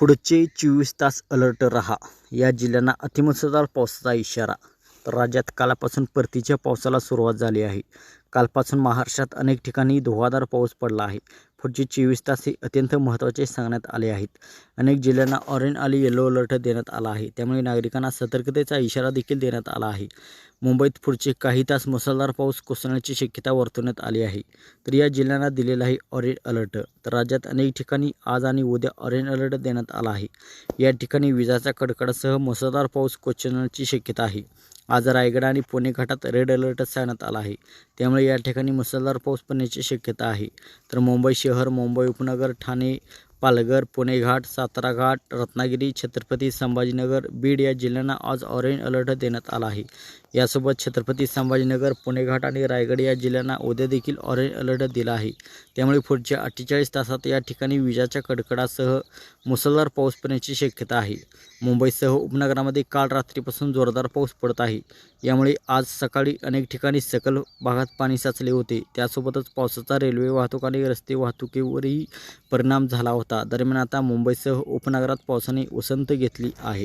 पुढचे चोवीस तास अलर्ट रहा. या जिल्ह्यांना अतिमुसळधार पावसाचा इशारा. तर राज्यात कालपासून परतीच्या पावसाला सुरुवात झाली आहे. कालपासून महाराष्ट्रात अनेक ठिकाणी धुवाधार पाऊस पडला आहे. पुढचे चोवीस तास हे अत्यंत महत्त्वाचे सांगण्यात आले आहेत. अनेक जिल्ह्यांना ऑरेंज आणि येलो अलर्ट देण्यात आला आहे. त्यामुळे नागरिकांना सतर्कतेचा इशारा देखील देण्यात आला आहे. मुंबईत पुढचे काही तास मुसळधार पाऊस कोसळण्याची शक्यता वर्तवण्यात आली आहे. तर या जिल्ह्यांना दिलेला आहे ऑरेंज अलर्ट. तर राज्यात अनेक ठिकाणी आज आणि उद्या ऑरेंज अलर्ट देण्यात आला आहे. या ठिकाणी विजाचा कडकडासह मुसळधार पाऊस कोसळण्याची शक्यता आहे. आज रायगड आणि पुणे घाटात रेड अलर्ट सांगण्यात आला आहे. त्यामुळे या ठिकाणी मुसळधार पाऊस पडण्याची शक्यता आहे. तर मुंबई शहर मुंबई उपनगर ठाणे पालघर पुणे घाट सातारा घाट रत्नागिरी छत्रपती संभाजीनगर बीड या जिल्ह्यांना आज ऑरेंज अलर्ट देण्यात आला आहे. यासोबत छत्रपती संभाजीनगर पुणे घाट आणि रायगड या जिल्ह्यांना उद्या देखील ऑरेंज अलर्ट दिला आहे. त्यामुळे पुढच्या अठ्ठेचाळीस तासात या ठिकाणी विजाच्या कडकडासह मुसळधार पाऊस पडण्याची शक्यता आहे. मुंबईसह उपनगरामध्ये काल रात्रीपासून जोरदार पाऊस पडत आहे. यामुळे आज सकाळी अनेक ठिकाणी सकल भागात पाणी साचले होते. त्यासोबतच पावसाचा रेल्वे वाहतूक आणि रस्ते वाहतुकीवरही परिणाम झाला होता. दरम्यान आता मुंबईसह उपनगरात पावसाने उसंत घेतली आहे.